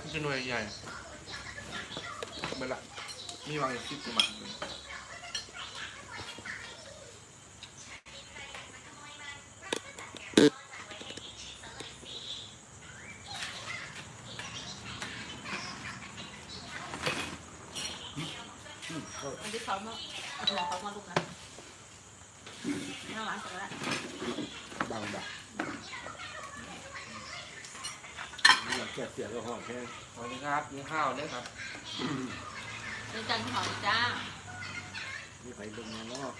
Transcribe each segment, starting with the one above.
มันจะหน่วยใหญ่เมื่อละมีวางอยู่ที่ประมาณนึงอันที่เขามาเอาหัวเขามาลุกนะหน้าร้านเสร็จแล้วดังดังอยาก แก้เสียงก็หอดแค่สวัสดีครับกินข้าวเนี่ยครับเป็นจันทร์เขาจ้ามีไฟลงมาเนาะ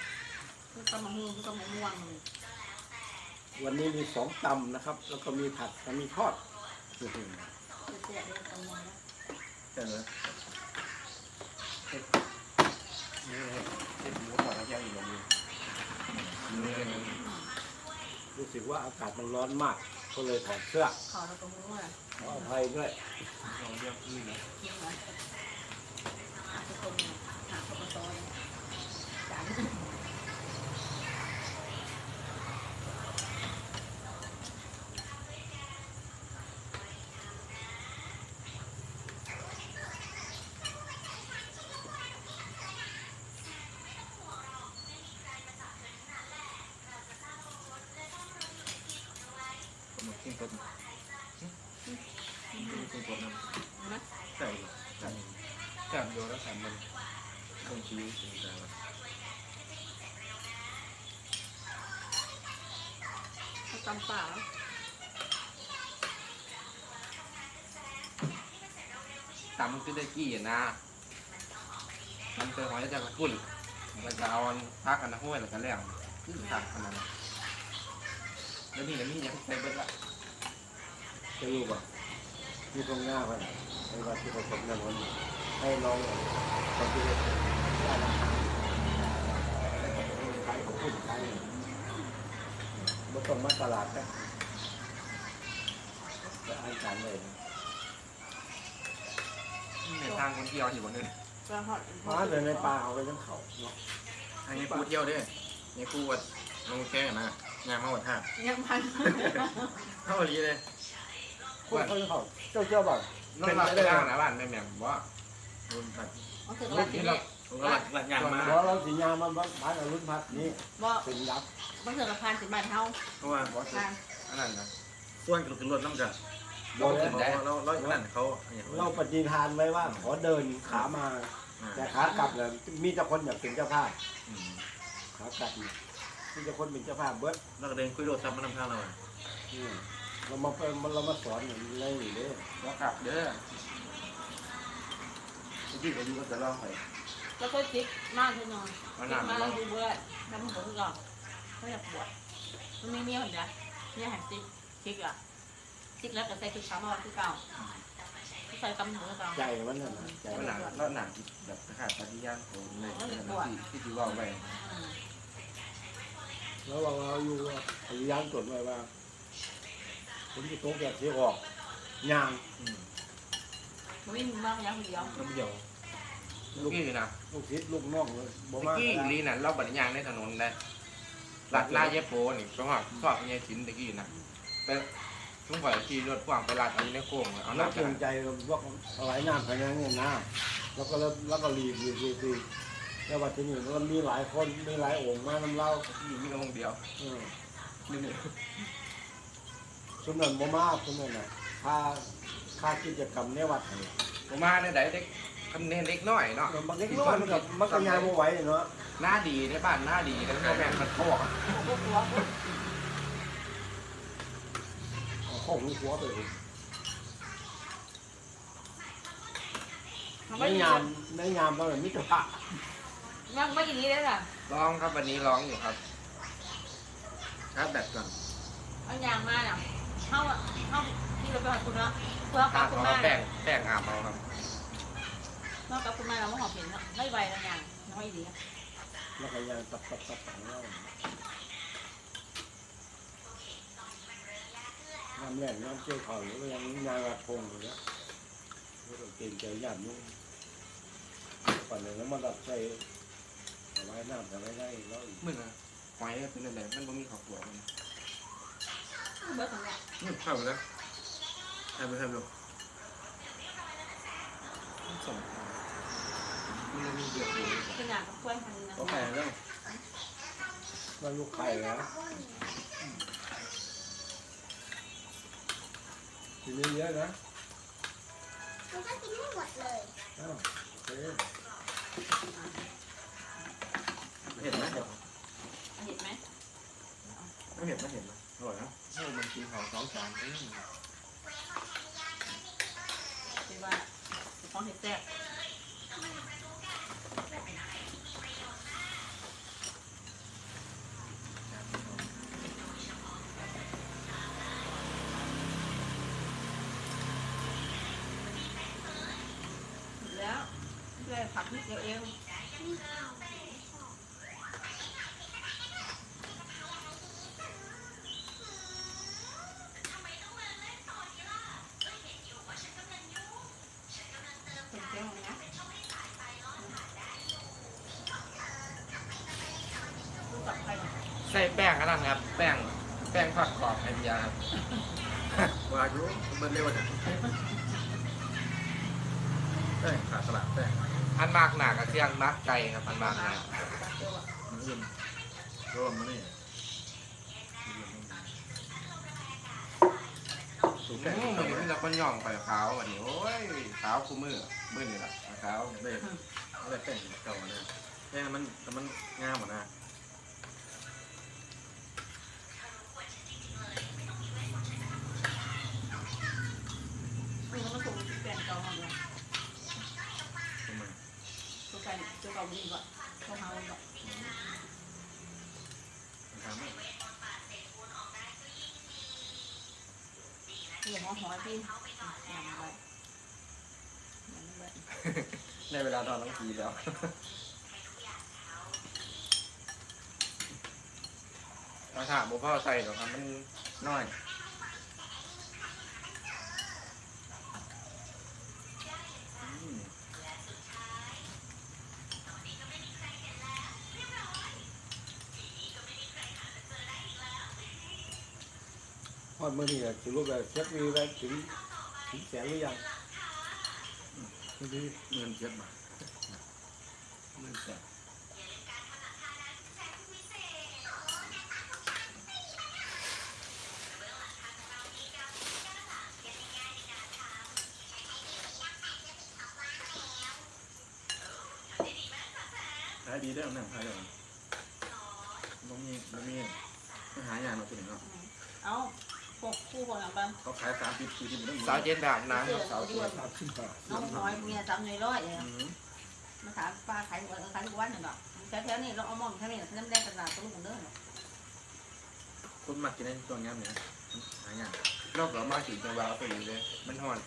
คือตำมะม่วงคือตำมะม่วงวันนี้มีสองตำนะครับ แล้วก็มีผัดแล้วมีทอดอื้อหือเจ๊ๆเลยตำมะม่วงแต่เลยเห็ดนี่เห็ดเห็ดหมูทอดแล้วแยกอีกอย่างหนึงนี่เลยนะรู้สึกว่าอากาศมันร้อนมาก ก็เลยถอดเสื้อขอเราตรงนู้นเลย ขออภัยด้วยเราเรียกนี่นะกินเลยหาตรงนี้หาคนมาซอยจำเปล่าตำมันคือได้กี่อะนะ มันเคยหอยจากกระกุ้นมันจะเอาพักกันนะห้วยแล้วกันแล้วคือตักขนาดนั้นแล้วนี่แล้วนี่ยังใส่เบิดละจะรู้ป่ะที่ตรงหน้าไปไอ้ว่าที่ผสมกันวันนี้ให้น้องคนที่ได้ร้านอาหารขายของพูดขาย ไม่ต้องมาตลาดนะจะอ่านการเลยในทางคนเที่ยวอยู่บนนึงปลาหอดมาเดินในป่าเอาไปทั้งเขาเนาะอันนี้ปูเที่ยวด้วยนี่ปูวัดลงแข้งนะงานมาวัดท่ายังพันเท่านี้เลยพวกเขาเขาเจ้าเจ้าบ่าน้องรับไปล่างนะบ้านแม่แม่ว่ารุ่นผัดเอาถึงร้านที่นี่ ผมก็หลักหลักงานมาเพราะเราสิยามันบ้านอรุณพัฒน์นี่บ่เป็นยับบ่ถึงละพันสิบบาทเท่าเพราะว่าบอสพันอันนั้นนะส่วนกระดูกรถน้ำกันบอสขึ้นได้เราเราเรานั่นเขาอย่างเราปฏิทานไว้ว่าขอเดินขามา แต่ขากลับเนี่ยมีแต่คนอยากเป็นเจ้าภาพขากลับเนี่ยมีแต่คนเป็นเจ้าภาพเบิดเราก็เดินคุยรถซับมานำทางเราอืมเรามาเป็นเรามาสอนอย่างนี้เลยนี่เด้อก็กลับเด้อที่อายุก็จะเล่าให้ แล้วก็จิ๊กมากที่นอนมันจิ๊นากนมาแล้แล้ววดูเบื่อทำหัวก่อนเขาอยากปวดมันไม่เนี้ยเหมือนกันเนี่ยหันจิ๊กจิ๊กอะจิ๊กแล้วก็ใส่ชุดเช้ามาวันที่เก่าใส่กำหัวเก่าใจมันน่ะนะใจมัมันนหนักแล้วหนักแบบขาดปฏิญาณของในที่ที่ที่ว่าไปแล้วเราเราอยู่พยายามจดไว้ว่าผมจะโต๊ะแบบที่ออกยางมันไม่มีมากยังเดียว น้ำเดียว ลูกกี้นะลูกศิษย์ลูกน้องเลยบ่ลูกมากี้ลีนั่นเราบัดยางในถนนได้ลัดลาเยโปนี่เพราะว่าชอบเยสินตะกี้นะแต่ลุงข่อยขี่รถพ่วงไปลัดเอาในโค้งเอาหเราน้าเกรงใจว่าถวายน้ำภายในเนี่ยนะแล้วก็แล้วแล้วก็รีบรีบรีบรีบแล้วว่าที่นี่มันมีหลายคนมีหลายองค์มาน้ำเล่าที่มีองค์เดียวเออนี่นี่สมนันบ่มาสมนันน่ะค่าค่ากิจกรรมในวัดนี่ผมมาได้เด็ กคันเน้นเล็กน้อยเนาะมันเล็กน้อยมันก็มันก็ยางบ่ไหวเนาะหน้าดีในบ้านหน้าดีแล้วก็แม่มันเขาบอกพวกหัวเอาของหัวไปเลยมันในไม่งามในงามตอนนั้นมิตรภาพมันไม่อย่างนี้เลยล่ะร้องครับวันนี้ร้องอยู่ครับชาร์จแบตก่อนเอายางมาเนี่ยเข้าเข้าที่เราไปหาคุณเนาะเพื่อตากับคุณเขามาแป้งแป้งอาบเอาครับ เมื่อกับคุณแมาเราไม่หอบเห็นไม่ใบแล้วยางน้อยดีแล้วก็ยางตับตับตับของเราน้ำแรงน้ำเชี่ยวเขาแล้วยังยางระพงอยู่แล้วแล้วก็เกรงใจญาติโยมก่อนเลยแล้วมาดับใจเอาไว้น้ำเอาไว้ได้แล้วอีกมึงอะหอยเป็นอะไรมันบ่มีขอบตัวมันเบิร์ตรงเนี้ยเข้าแล้วทำไปทำดู ส่งมันจะมีเยอะอยู่เป็นอย่างกับกล้วยพันธุ์นะก็ไปเรื่องมันลูกไข่แล้วกินเยอะๆนะมันก็กินไม่หมดเลยอ้าวโอเคเห็นไหมเห็นไหมไม่เห็นไม่เห็นนะอร่อยนะเฮ้ยมันกินของสองจานเองเป็นว่าเป็น ของเห็ดแซ่บ ส่แป้งก็ได้ครับ แป้งแป้งผักกรอบไอเดียครับวายุเบิ้ลเร็วจังแป้งขาดสลัดแป้งอันมากหนากับเครื่องมักไก่ครับอันมากหนาเจ้าอะมันอื่นรวมมานี่สูอืงมแป้งมันนี่เราคนย่องไปขาววันนี้โอ้ยขาวคู่มือมือนี่แหละขาวได้ได้แป้งเก่าเนี่ยแป้งมันแต่มันงามหมดนะ ฟนตัวเก่าดีกว่าตัวเฮาดีกว่ามันทำไม่ที่หัวหอยพี่ยำไปยำไปในเวลาตอนน้องกีแล้วเราถามบุพ่อใส่หรอกครับมันน้อย พอดมื่อนี้ถือว่าแบบเช็ควีแบบถึงถึงแสนหรือยังไม่ดีเงินเช็ดบาท มือแสบ ขายดีได้หนังขายได้ต้องมีต้องมีไม่หายางเราคนหนึ่งเนาะ เอาพวกคู่คนหลังบ้าน เขาขายสามสิบ สี่สิบไม่ต้องสาวเย็นแบบน้ำครับสาวสวยสามสิบบาทน้องน้อยเมียจำในร้อยเลยอืมมาถามป้าขายหัวขายทุกวันหนึ่งหรอกแถวๆนี้เราเอามองแค่นี้น้ำแดงกระดาษตัวลูกเด้อคนมักกินในตัวงามเนี่ยหายางนอกจากมาถึงจังหวะพอดีเลย มันห่อน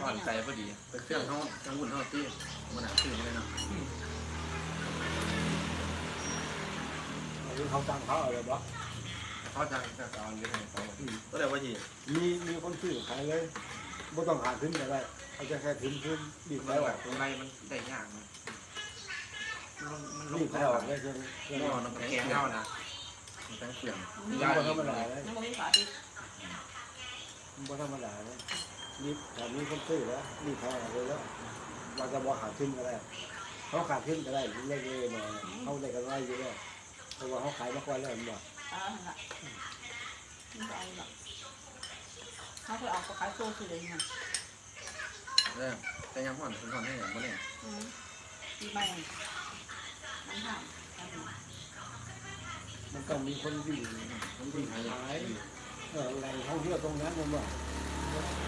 ห่อนใจพอดีไปเครื่องเขาจังวุ่นเขาตีมันหนาตื่นเลยเนาะหรือเขาตั้งเขาอะไรบ้าง เขาจะจะเอาเรื่องของเขาก็เลยว่าจีมีมีคนซื้อขายเลยไม่ต้องหาขึ้นอะไรเขาจะแค่ขึ้นขึ้นบีบมันวแบบตรงในมันได้ยากมันมันลบีงบแล้แล้ววอกได้จนจนหม้อน้ำแข็งงเน่าน่านะน้ำแข็งเปลี่ยนมันบ่ธรรมดาเลยน้ำมันไม่ฝาปิดมันบ่ธรรมดาเลยนี่แต่มีคนซื้อแล้วนี่เขาอะไรแล้วเราจะบอกหาขึ้นก็ได้เขาขาดขึ้นก็ได้เล็กๆมาเขาได้กันไว้อยู่แล้วเพราะว่าเขาขายมาก่อนแล้วมันบอก เอาละไม่เอาหรอกเขาเคยออกขายโซ่สื่อเลยนะเออแต่ยังห่อนคุณห่อนให้อย่างนี้อืมปีใหม่น้ำห่างมันต้องมีคนวิ่งมันวิ่งหายเออแหล่งท่องเที่ยวตรงนั้นมันบอก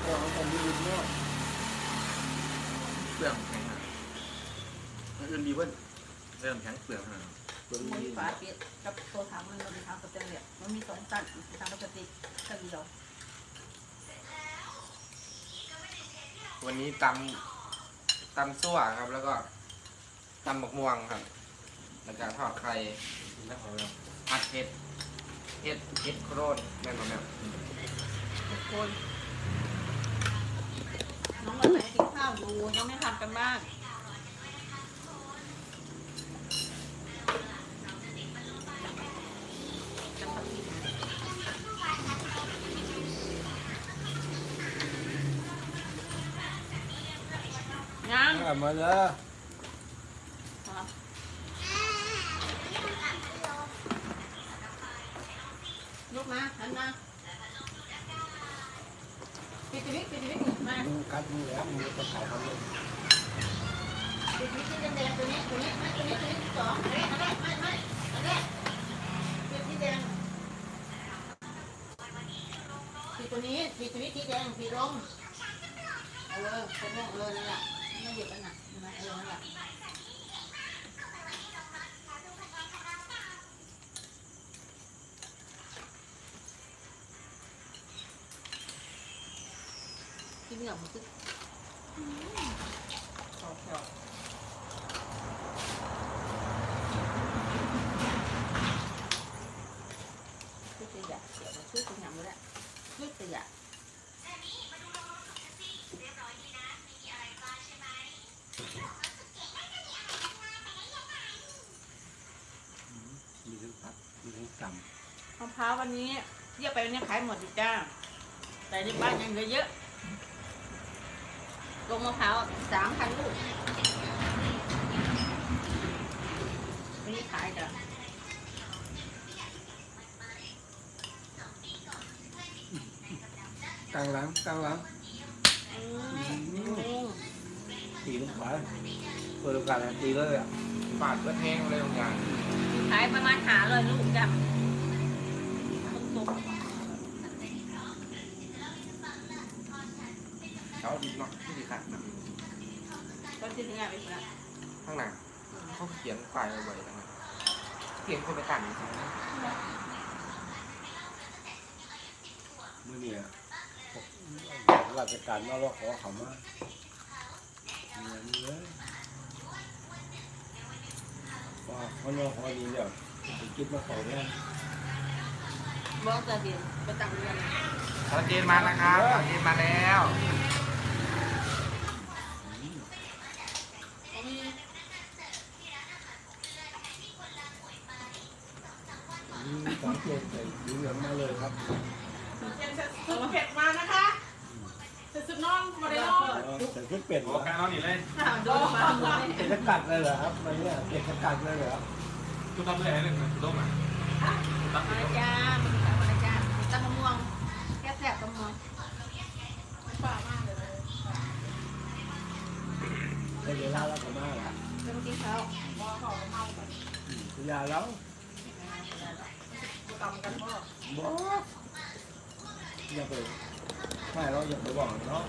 ก็เขาต้องมีวินเนาะเปลือกแข็งอะอื่นดีเว้ยเริ่มแข็งเปลือกอะ มันนี้มีฝาปิดกับตัวถังมันมีถังสเตนเลสมันมีสองตันถังพลาสติกก็เดียววันนี้ตำตำซั่วครับ แล้วก็ตำหมกม่วงครับ แล้วก็ทอดไข่แล้วก็ผัดเห็ดเห็ดเห็ดโครนแม่นบ่แม่นทุกคนน้องวันไหนกินข้าวอยู่ยังไม่ทำกันบ้าง นั่ง เอามาเด้อ ลูกมาหันมาปิดชีวิตปิดชีวิตมา มึงกัดมึงแล้วมึงจะขายทำเลย ปิดชีวิตที่แดงๆตัวนี้ตัวนี้ไม่ตัวนี้ตัวนี้สองอันแรกอันแรกไม่ไม่อันแรกปิดที่แดงปิดตัวนี้ปิดชีวิตที่แดงปิดลงเออคนลงเออนั่นแหละไม่หยิบกันนะเห็นไหมเออนั่นแหละที่ เหนือมันคือชอบชอบช่วยตัวอย่างเดี๋ยวมาช่วยตัวอย่างมาแล้วช่วยตัวอย่างมีทั้งผัดมีทั้งจมะพร้าววันนี้เรียไปวันนี้ขายหมดจ้าแต่ในบ้านยังเหลือเยอะ ลงมะพร้าวสามพันลูกวันนี้ขายจ้ะำกลางหลังกลางหลังอืมอืมตีลูกขวาเปิดโอกาสตีเลยอะบาดเลือดแห้งเลยบางอย่างขายประมาณหาเลยลูกจ้ะต้นตุก เขาดีเนาะที่ดีขาดนะ ต้นที่ถึงงานไปแล้ว ข้างหน้า เขายนควายเอาไว้ทั้งนั้นเขียนคนไปกันจริงๆนะมื่อเนี่ยพวกราชการมาว่าขอเขามาเงินเลยว่าเขาเนาะเขาดีเดี๋ยวไปกินมาเขาเนี่ยบอกจะเดียนไปตั้งเรือนสาวเจนมาแล้วครับสาวเจนมาแล้ว อืมสามเจ็ดใส่ดี เหลืองมาเลยครับ สุดเผ็ดมานะคะสุดนอนมาได้นอนใส่ชุดเป็ดเหรโอ้อการนอนนี่เลยโดนมาเลยเป็ดสกัดเลยเหรอครับมันเนี่ยเป็ดสกัดเลยเหรอทุกทำด้วยอะไรหนึ่งต้มอะตั้งมาต้มจ้ามันขายมาจ้าตั้งมะม่วงแก้แสบมะม่วงป่ามากเลยได้เวลาแล้วก็มาละเริ่มกินข้าวว่าเขาเมาแบบอืมยาแล้วกำกันพ่อ บอกอย่าไปไม่เราอย่าไปบอกเนาะ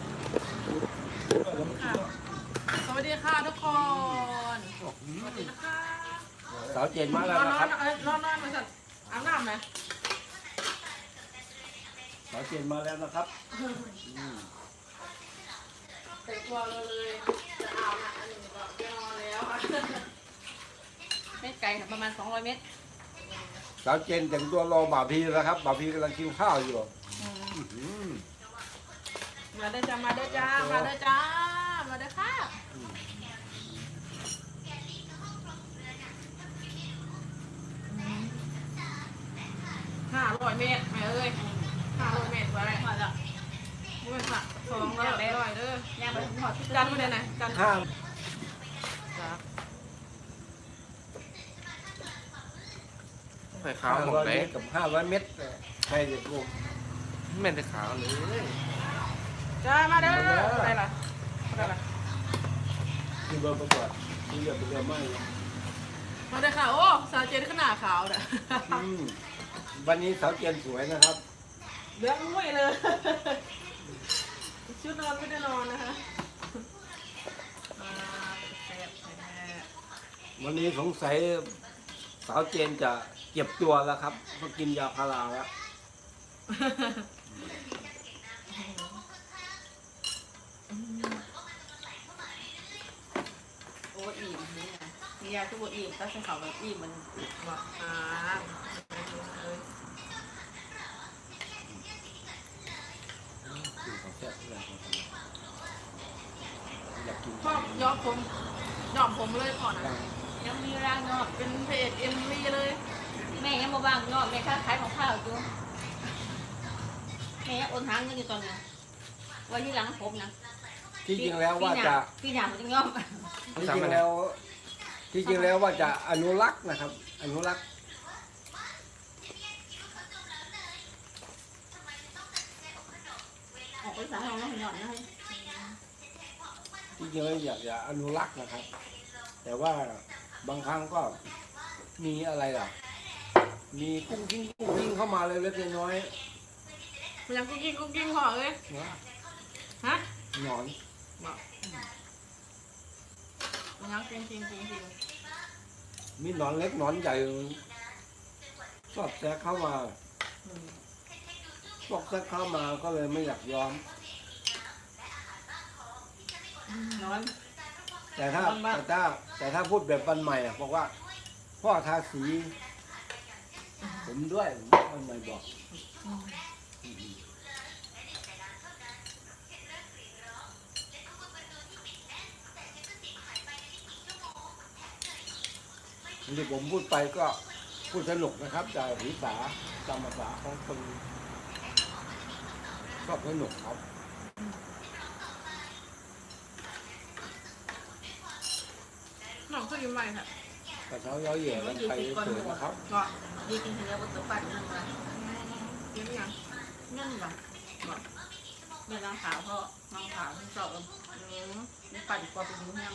สวัสดีค่ะทุกคนสวัสดีนะคะสาวเจนมานแล้วอนนะนคอรันบนอนนอนมาสั่นอาบน้ำไหมสาวเจนมาแล้วนะครับอืมแต่งตัวเลยจะอาบน้ำอันนี้ก็จะนอนแล้วค่ะเม็ดไก่ค่ะประมาณ 200 เม็ด สาวเจนแต่งตัวรอบ่าวพีแล้วครับบ่าวพีกำลังกินข้าวอยู่อื้อหือมาเด้อจ้ามาเด้อจ้ามาเด้อจ้ามาเด้อค่ะห้าร้อยเมตรแม่เอ้ยห้าร้อยเมตรไว้มาแล้วเว้ยค่ะสองร้อยร้อยเด้อ ย่างไปหมดที่จันไม่ได้ไหนจันห้ามจ้า ไข่ขาวหมดร้อยเลเมยตรกับห้าร้อยเมตรใช่เด็กกูไม่ได้ขาวเลยจ้ามาเด้ออะไรล่ะอะไรล่ะคือเบอร์ประกวดที่เรือเป็นเรือไม่มาเด้อค่ะ โอ้สาวเจนขนาดขาวเด้ออืมวันนี้สาวเจนสวยนะครับเหลืองมุ้ยเลยชุดนอนไม่ได้นอนนะคะมาแซ่บแท้วันนี้สงสัยสาวเจนจะ เก็บตัวแล้วครับเพราะกินยาพาราแล้วโอ้อิ่มนี่ไงมียาทุกอิ่มตั้งแต่เขาแบบอิ่มมันบอกอ่าเลยกินของแซ่บเลยอยากกินชอบย้อมผมย้อมผมเลยก่อนนะยังมีร่างนอกเป็นเพจเอ็มวีเลย แม่ยังมาว่างนอกแม่ค้าขายของข้าวอยู่แม่ยังโอนหางเงินอยู่ตอนนี้ไว้ที่หลังผมนะที่จริงแล้วว่าจะพี่หยามันจะงอมที่จริงแล้ว ที่จริงแล้วว่าจะอนุรักษ์นะครับ อนุรักษ์ออกไปสายเราแล้วหย่อนนะที่จริงแล้วอยากจะอนุรักษ์นะครับ แต่ว่าบางครั้งก็มีอะไรล่ะ มีกุ้งกิ้งกุ้งกิ้งเข้ามาเลยเล็กๆน้อยมันยังกุ๊กกิ๊กกุ๊กกิ๊กพอเลยๆนะฮะหนอนมันยังจริงจริงจริงจริงมีหนอนเล็กหนอนใหญ่ชอบแทรกเข้ามาชอบแทรกเข้ามาก็เลยไม่อยากยอม นอน แต่ถ้าบ้างแต่ถ้าแต่ถ้าพูดแบบวันใหม่อะบอกว่า พ่อทาสี ผมด้วยวันใหม่บอกที่ผมพูดไปก็พูดสนุกนะครับจากภาษาตามภาษาของคนชอบสนุกครับหนองก็ยิ้มใหม่ค่ะ กระเช้าย่อแย่กันไปเฉยๆนะครับก็ดีจริงๆแล้วก็ตกปัดนนั่งมายิ้มยังนั่งแบบแบบเดินน้ำขาวเพราะน้ำขาวที่สอบนี่ปั่นกว่าไปดูยัง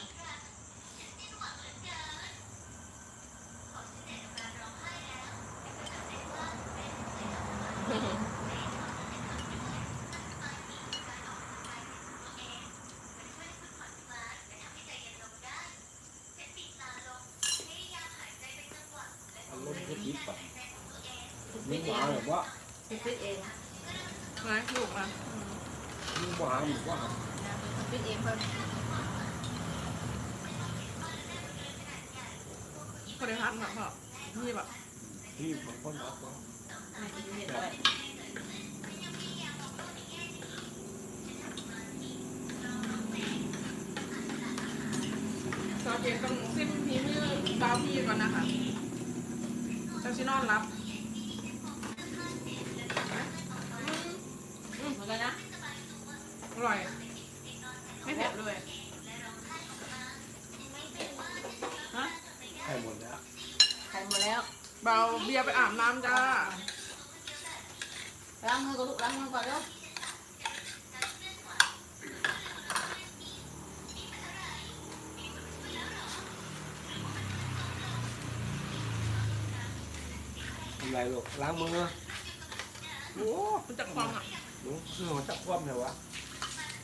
อารมณ์ที่คิดไมีหมานแบบว่าปิดเองนะลูกมามีหมาแบบว่าปิดเองเพิ่มพอได้พักแบบพ่อนี่แบบที่บางคนบอกว่าไม่กินเห็ดด้วยซอเจนต้องซิมพีมือเบาพี่ก่อนนะคะ จ้าชินอนรับ ทำไรลูกล้างมือโอ้มันจะคลองอะหนูคือหัวจับคว่ำเลยวะ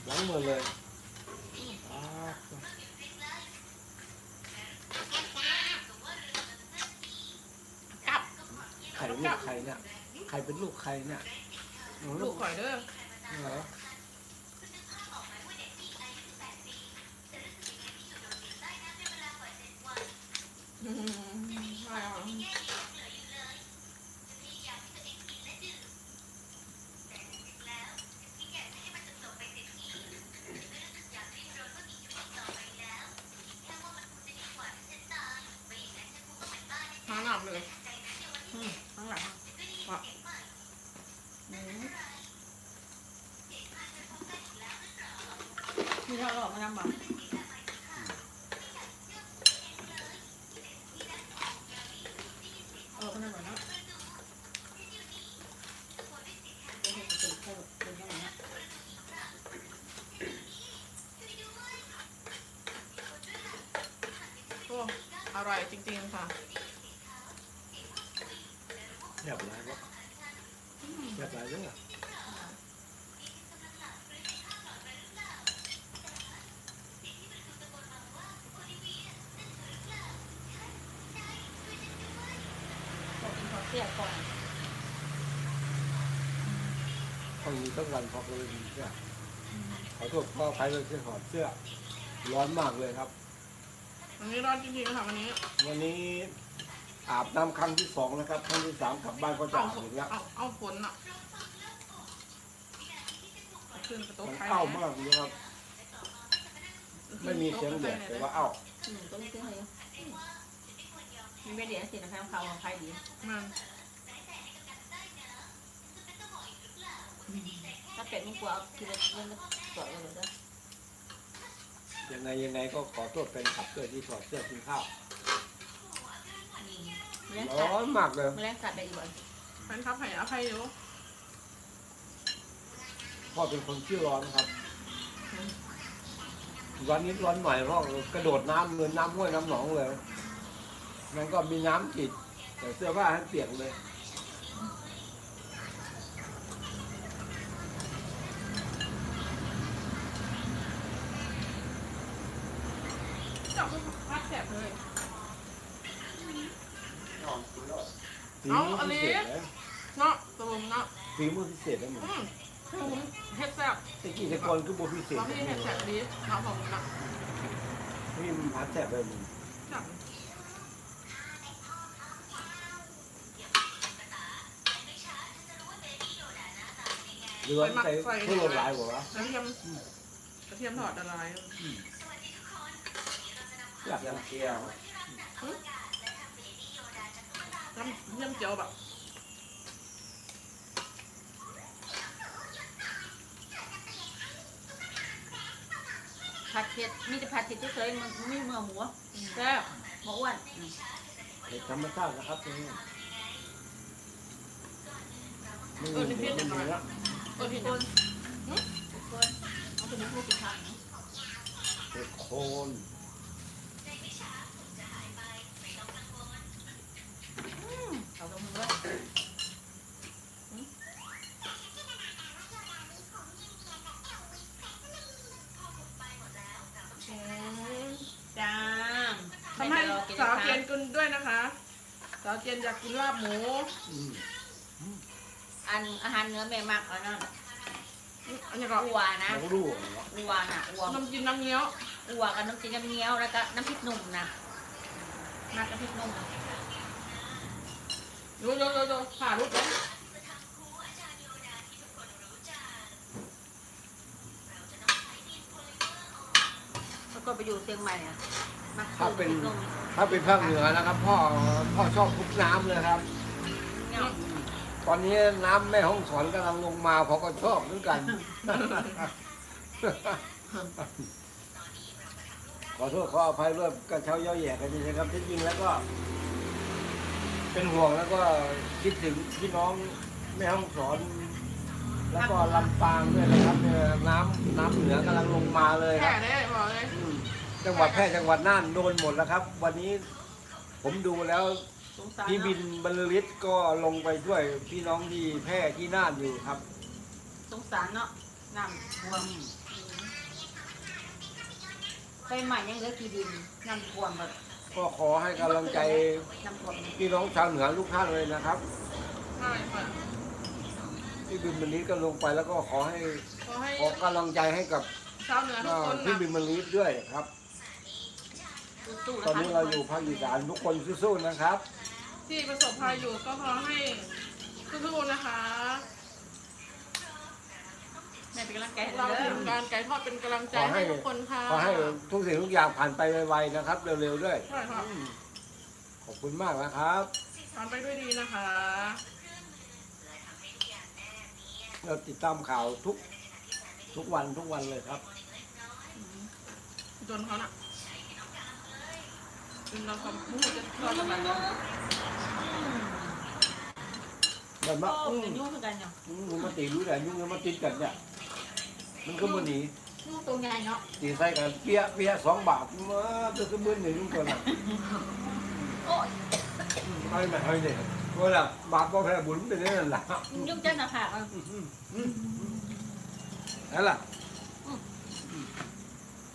ล้างมือเลยอ่ากลับใครลูกใครเนี่ยใครเป็นลูกใครเนี่ยหนูลูลูกกข่อยเด้อเหรออืมไม่ ว่ะอืมมีเท่าหลอกมาทำบ่เออมันเหมือนเนาะเป็นเห็ดเป็นเพิ่มเป็นยังไงนะ โอ้อร่อยจริงๆค่ะ เรียบร้อยวะเรียบร้อยเรื่องอะ บอก กินข้าวเสียก่อนห้องนี้ต้องวันพอเลยดีเสื้อขอโทษพ่อใครเลยที่ถอดเสื้อ ร้อนมากเลยครับ วันนี้ร้อนจริงๆค่ะวันนี้วันนี้อาบน้ำครั้งที่สองนะครับ ครั้งที่สามกลับบ้านก็จะเอาอาบอย่างเงี้ยเอาเอาฝนอะเอาขึ้นกระโต๊ะมันไข่เอ้ามากเลยครับ ไม่มีเสียงแดดแต่ว่าเอ้าอืมตัวนี้ซื้อให้อยู่มีเม็ดเดียวสินะคะข้าวของใครดีมันาเป็ดมันกลัวเอากินแล้วเล่นแล้วสวยเลยเด้อยังไงยังไงก็ขอโทษแฟนคลับด้วยที่ถอดเสื้อกินข้าวเลี้ยงร้สัตอว์นมากเลยเลี้ยงสัตว์ได้อยู่บ่แฟนคลับให้อภัยอยู่พ่อเป็นคนขี้ร้อนครับ วันนี้ร้อนหน่อยพ่อกระโดดน้ำเลยน้ำห้วยน้ำหนองเลย มันก็มีน้ำติดแต่เสื้อผ้าทั้งเปียกเลย พัดแสบเลย ฝีมือพิเศษนะเนาะตัวผมเนาะฝีมือพิเศษนะมึงอืมผมเฮ็ดแซ่บตะกี้ตะกอนคือโบพิเศษบางทีเฮ็ดแซ่บดีเนาะผมเนาะนี่มันพัดแสบเลยมึงจังหรือว่าใส่เพื่อลดลายกว่าวะกระเทียมกระเทียมทอดละลายอยากจะเที่ยวน้ำเยี่ยมเจียวแบบผัดเผ็ดมีแต่ผัดเผ็ดเฉยๆมันไม่เมื่อหมูแซ่บหมูอ้วนอืมเด็กธรรมชาตินะครับตรงนี้ไม่มีไม่มีแล้วเออที่คโดนนคนเอาตัวนี้พูดผิดทางเด็กโคน เอาตรงมือไว้อืมจ้าทำให้สาวเจียนกินด้วยนะคะสาวเจียนอยากกินลาบหมูอืมอันอาหารเนื้อแม่มักเอานะอันนี้ก็อัวนะเรารู้เหรออัวน่ะอัวน้ำจิ้มน้ำเงี้ยวอัวกับน้ำจิ้มน้ำเงี้ยวแล้วก็น้ำพริกหนุ่มนะมักน้ำพริกหนุ่ม ดูดูดูดูผ่าลูกเลยแล้วก็ไปอยู่เชียงใหม่อะมักถ้าเป็นพริกหนุ่มถ้าเป็นภาคเหนือนะครับ พ่อพ่อชอบทุกน้ำเลยครับเนี่ยตอนนี้น้ำแม่ห้องสอนกำลังลงมาเขาก็ชอบเหมือนกัน ขอโทษขออภัยด้วยกระเช้าเย่อแย่กันจริงๆครับที่จริงแล้วก็ เป็นห่วงแล้วก็คิดถึงพี่น้องแม่ห้องสอน แล้วก็ลำปางด้วยนะครับเนี่ยน้ำน้ำเหนือกำลังลงมาเลยคแค่รับได้บอกเลยอืมจังหวัดแพร่จังหวัดน่านโดนหมดแล้วครับ วันนี้ผมดูแล้ว สงสารพี่บิเนาะนบรรลือฤทธิ์ก็ลงไปด้วยพี่น้องที่แพร่ที่น่านอยู่ครับ สงสารเนาะน้ำท่วมไปใหม่ยังเหลือกี่ดินน้ำท่วมแบบ ก็ขอให้กำลังใจน้ำท่วมพี่น้องชาวเหนือทุกท่านเลยนะครับใช่ค่ะพี่บินบรรลือฤทธิ์ก็ลงไปแล้วก็ขอให้ขอให้ขอกำลังใจให้กับชาวเหนือทุกคนพี่นะบินบรรลือฤทธิ์ด้วยครับ สู้ๆตอนนะคะนี้เราอยู่ภาคอีสานทุกคนสู้ๆนะครับ ที่ประสบภัยอยู่ก็ขอให้สู้ๆนะคะ แม่เป็นกำลังใจให้เราเด้อทำการไก่ทอดเป็นกำลังใจให้ทุกคนค่ะขอให้ทุกสิ่งทุกอย่างผ่านไปไวๆนะครับ เร็วๆด้วย ใช่ค่ะขอบคุณมากนะครับ ทานไปด้วยดีนะคะ เราติดตามข่าวทุกทุกวันทุกวันเลยครับ จนเขาน่ะจนเราทำมูจะทอดยุ่กันงไปยุ่งแบบว่าโอ้อืมเป็นยุ่งเหมือนกันเนาะอืมมันตีรู้แหละยุ่งมันติดกันเนี่ย มันก็มันหนียุ่งตัวใหญ่เนาะตีใส่กันเปี้ยเปี้ยสองบาทมาตัวก็มึนหนึ่งตัวน่ะโอ้ยให้มาให้เนี่ยว่าละบาทก็แพ้บุญไปนี่นั่นแหละยุ่งจังนะค่ะเอานั่นแหละ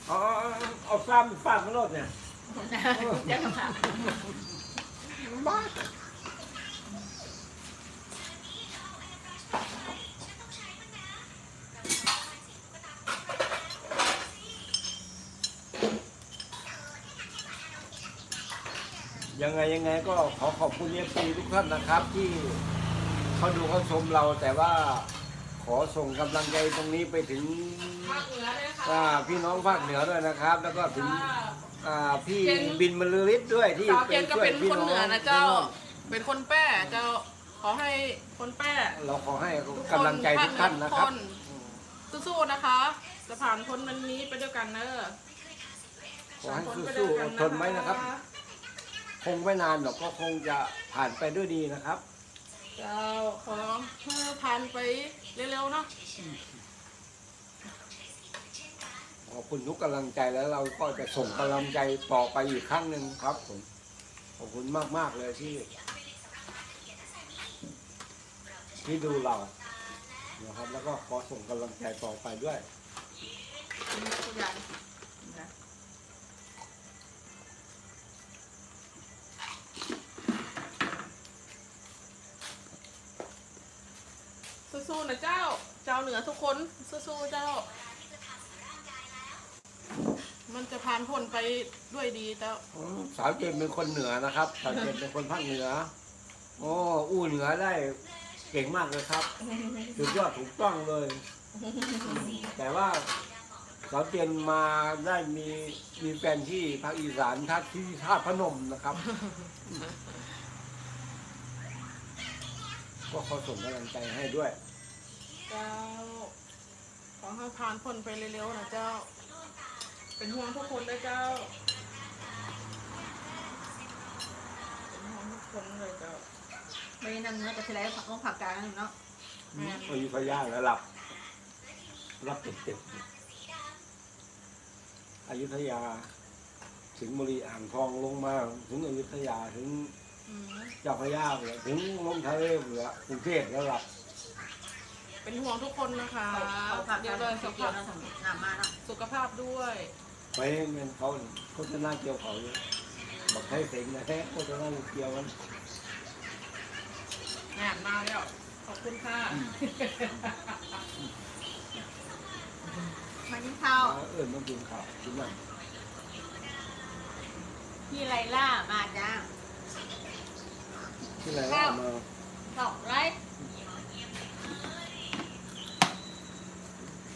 เอาเอาเอาเอาซ้ำฟาดมันโลดเนี่ยจังนะค่ะบ้า ยังไงยังไงก็ขอขอบคุณเอฟซีทุกท่านนะครับ ที่เขาดูเขาชมเราแต่ว่าขอส่งกำลังใจตรงนี้ไปถึงภาคเหนือเลยค่ะอ่าพี่น้องภาคเหนือด้วยนะครับ แล้วก็ถึงค่ะอ่าพี่เป็นบินบรรลือฤทธิ์ด้วยที่สาวเจนก็เป็นพี่คนเหนือนะเจ้าพี่องเป็นคนแป้เจ้าขอให้คนแป้เราขอให้ทุกคนกำลังใจทุกท่านนะครับ สู้ๆนะคะ จะผ่านพ้นวันนี้ไปด้วยกันเนอะขอให้สู้ๆอดทนไว้นะครับ คงไม่นานหรอกก็คงจะผ่านไปด้วยดีนะครับ เจ้าขอให้ผ่านไปเร็วๆเนาะขอบคุณทุกกำลังใจแล้วเราก็จะส่งกำลังใจต่อไปอีกครั้งหนึ่งครับผมขอบคุณมากมากๆเลยที่ ที่ดูเรานะครับ แล้วก็ขอส่งกำลังใจต่อไปด้วยทุกอย่าง สู้ๆนะเจ้า เจ้าเหนือทุกคนสู้ๆเจ้า มันจะผ่านพ้นไปด้วยดีเจ้าอืมสาวเจนเป็นคนเหนือนะครับ สาวเจนเป็นคนภาคเหนือ โอ้อู้เหนือได้เก่งมากเลยครับสุดยอดถูกต้องเลย แต่ว่าสาวเจนมาได้มีมีแฟนที่ภาคอีสานท่าที่ท่าพนมนะครับ ก็ขอส่งกำลังใจให้ด้วย เจ้า ขอให้ผ่านพ้นไปเร็วๆนะเจ้า เป็นห่วงทุกคนนะเจ้า เป็นห่วงทุกคนเลยเจ้า ไม่ได้นั่งเนื้อกับทีไรผักต้องผักกลางนั่นเนาะแม่นอายุทยาแล้วหลับรับเต็มๆอยุธยา ถึงบุรีอ่างทองลงมาถึงอยุธยาถึงอืม เจ้าพระยาเหลือถึงลงทะเลเหลือกรุงเทพแล้วหลับ เป็นห่วงทุกคนนะคะเขาผักกเดี๋ยลาวงเลยเกี่สุยวขเกี่ยวภาพนะสมน้ำมาเนาะสุขภาพด้วยไปเงินเขาโฆษณาเกี่ยวเขาเยอะบอกให้เสงนะแท้โฆษณาเกี่ยวมันงานมาแล้ว ขอบคุณค่ะมากินข้าวมาเอิญมากินข้าวกินนั่นพี่ไลล่ามาจ้าที่ไหนว่ามาสองไร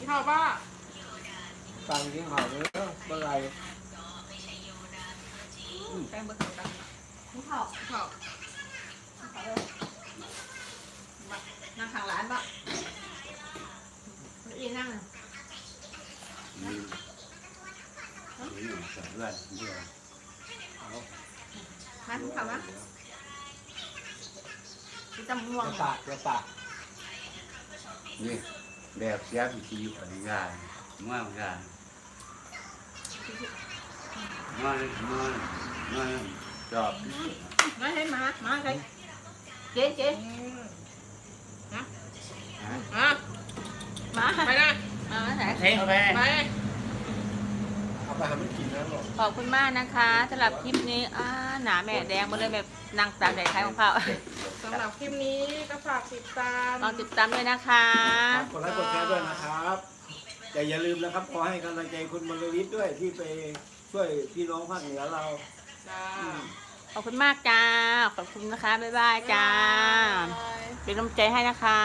พี่ข้าวป้าตังกินข้าวเนอะเมื่อไหรแป้งบะเขือกันกินข้าวพี่ข้าวข้าวเลยมานั่งข้างร้านปะอีนั่งนี่นี่อยู่สามเดือนเดียวเอามากินข้าวมะกินตำม่วงกระปากกระปากนี่ แบบเสียพิธีปฏิญาณเมื่อไงเมื่อเมื่อเมื่อจอบมาให้มามาใครเจ๊เจ๊มามาไปนะมาไหนเทเข้าไปไปเอาไปทำให้กินนะบอกขอบคุณมากนะคะสำหรับคลิปนี้อ่าหนาแม่แดงมาเลยแบบนั่งตากแดดคล้ายของเขาสำหรับคลิปนี้ก็ฝากติดตามลองติดตามด้วยนะคะครับกดไลค์กดแชร์ด้วยนะครับแต่อย่าลืมนะครับขอให้กำลังใจคุณมรวิทย์ด้วยที่ไปช่วยพี่น้องภาคเหนือเราจ้าขอบคุณมากจ้าขอบคุณนะคะบ๊ายบายจ้า เป็นกำลังใจให้นะคะ